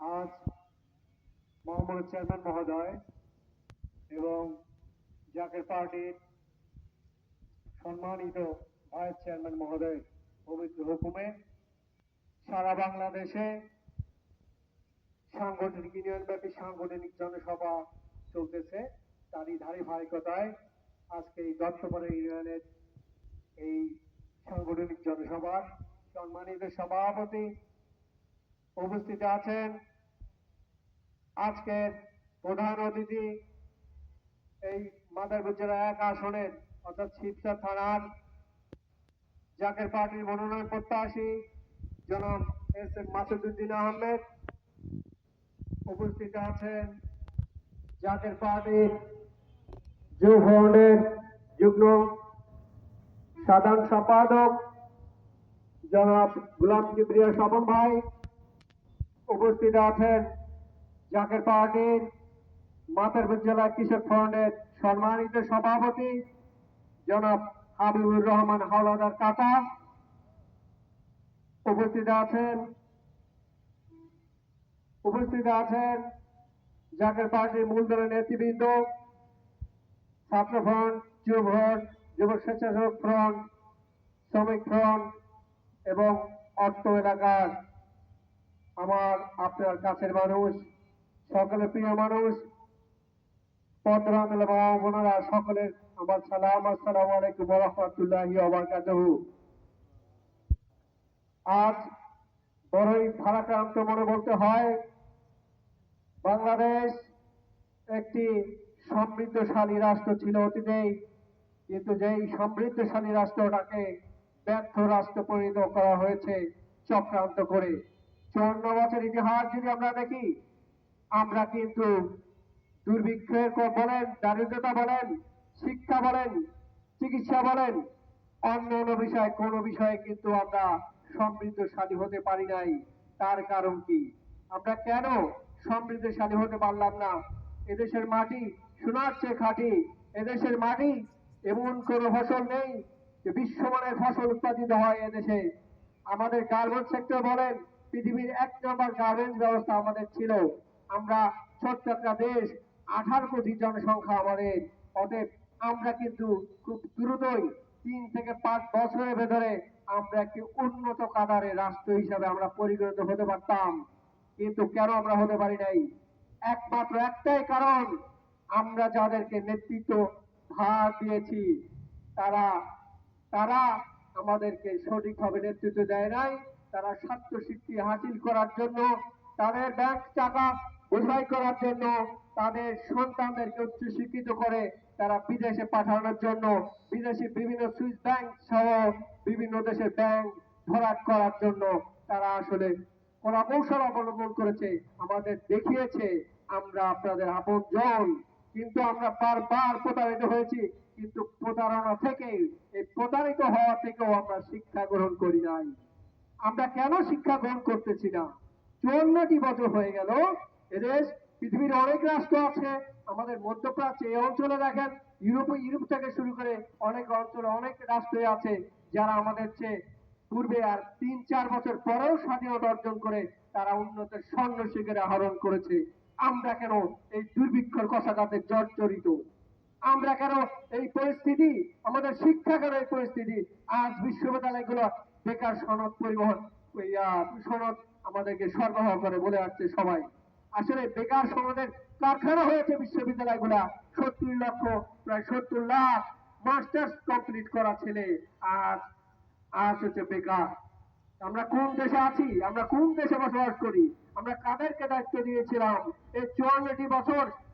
আজ মহামান্য চেয়ারম্যান মহোদয় এবং জাকের পার্টির সম্মানিত ভাইস চেয়ারম্যান মহোদয় পবিত্র হুকুমে সারা বাংলাদেশে সাংগঠনিক ইউনিয়ন ব্যাপী সাংগঠনিক জনসভা চলতেছে। তারই ধারাবাহিকতায় আজকে এই দত্তপাড়া ইউনিয়নের এই সাংগঠনিক জনসভার সম্মানিত সভাপতি উপস্থিত আছেন আজকের প্রধান অতিথি এই মাদারপুর জেলা এক আসনের অর্থাৎ শিবচর থানার জাকের পার্টির মনোনয়ন প্রত্যাশী জনাব এস এম মাসুদুদ্দিন আহমেদ উপস্থিত আছেন জাকের পার্টির যুব যুগ্ম সাধারণ সম্পাদক জনাব গুলাম কিবরিয়া স্বপন ভাই উপস্থিত আছেন জাকের পার্টির মাতারপুর জেলা কৃষক ফ্রন্টের সম্মানিত সভাপতি, জনাব হাবিবুর রহমান হাওলাদার কাকা উপস্থিত আছেন। উপস্থিত আছেন জাকের পার্টির মূল দলের নেতৃবৃন্দ, ছাত্র ফ্রন্ট, যুব ফ্রন্ট, যুব স্বেচ্ছাসেবক ফ্রন্ট, শ্রমিক ফ্রন্ট এবং অর্থ এলাকার আমার আপনার কাছের মানুষ সকলের প্রিয় মানুষ আমার সালাম, আসসালামু আলাইকুম আজ বড়ই মনে বলতে হয়, বাংলাদেশ একটি সমৃদ্ধশালী রাষ্ট্র ছিল অতীতেই, কিন্তু যেই সমৃদ্ধশালী রাষ্ট্রটাকে ব্যর্থ রাষ্ট্র পরিণত করা হয়েছে চক্রান্ত করে। চুয়ান্ন বছর ইতিহাস যদি আমরা দেখি আমরা কিন্তু দুর্ভিক্ষের বলেন, দারিদ্রতা বলেন, শিক্ষা বলেন, চিকিৎসা বলেন, অন্য বিষয় কোন বিষয়ে কিন্তু আমরা সমৃদ্ধশালী হতে পারি নাই। তার কারণ কি? আমরা কেন সমৃদ্ধশালী হতে পারলাম না? এদেশের মাটি সোনার চেয়ে খাঁটি, এদেশের মাটি এমন কোনো ফসল নেই যে বিশ্বমানের ফসল উৎপাদিত হয় এদেশে। আমাদের গার্মেন্টস সেক্টর বলেন, পৃথিবীর এক নম্বর গার্মেন্টস ব্যবস্থা আমাদের ছিল। আমরা ছোট্ট একটা দেশ, আঠারো কোটি জনসংখ্যা আমাদের। অতএব আমরা কিন্তু খুব দ্রুতই তিন থেকে পাঁচ বছরের ভেতরে আমরা একটি উন্নত কাতারে রাষ্ট্র হিসাবে আমরা পরিগণিত হতে পারতাম। কিন্তু কেন আমরা হতে পারি নাই? একমাত্র একটাই কারণ, আমরা যাদেরকে নেতৃত্ব ভার দিয়েছি, তারা তারা আমাদেরকে সঠিকভাবে নেতৃত্ব দেয় নাই। তারা স্বার্থ সিদ্ধি হাসিল করার জন্য তাদের ব্যাংক টাকা বোঝাই করার জন্য তাদের সন্তানদেরকে উচ্চ শিক্ষিত করে তারা বিদেশে পাঠানোর জন্য বিদেশি বিভিন্ন সুইস ব্যাংক সহ বিভিন্ন দেশের ব্যাংক ভরাট করার জন্য তারা আসলে কলা কৌশল অবলম্বন করেছে, আমাদের দেখিয়েছে, আমরা আপনাদের আপন জন কিন্তু আমরা বারবার প্রতারিত হয়েছি, কিন্তু প্রতারণা থেকে, এই প্রতারিত হওয়া থেকেও আমরা শিক্ষা গ্রহণ করি নাই। আমরা কেন শিক্ষা গ্রহণ করতেছি না? চুয়ান্নটি বছর হয়ে গেল এদেশ, পৃথিবীর অনেক রাষ্ট্র আছে, আমাদের মধ্যপ্রাচ্যে, এই অঞ্চলে দেখেন, ইউরোপ ইউরোপ থেকে শুরু করে অনেক অঞ্চলে অনেক রাষ্ট্রে আছে, যারা আমাদের চেয়ে পূর্বে আর তিন, চার বছর পরেও স্বাধীনতা অর্জন করে তারা উন্নতের স্বর্ণ শিখরে আহরণ করেছে। আমরা কেন এই দুর্ভিক্ষর কষাঘাতে জর্জরিত? আমরা কেন এই পরিস্থিতি, আমাদের শিক্ষা কেন এই পরিস্থিতি? আজ বিশ্ববিদ্যালয়গুলো বেকার সনদ পরিবহন সনদ আমাদেরকে সরবরাহ করে বলে আসছে সবাই। আসলে বেকার সমাজের কারখানা হয়েছে বিশ্ববিদ্যালয়গুলা। সত্তর লক্ষ, প্রায় সত্তর লাখ মাস্টার্স কমপ্লিট করা ছেলে। আর আজ হচ্ছে বেকার। আমরা কোন দেশে আছি? আমরা কোন দেশে বসবাস করি? আমরা কাদেরকে দায়িত্ব দিয়েছিলাম? এই চুয়ান্নটি বছর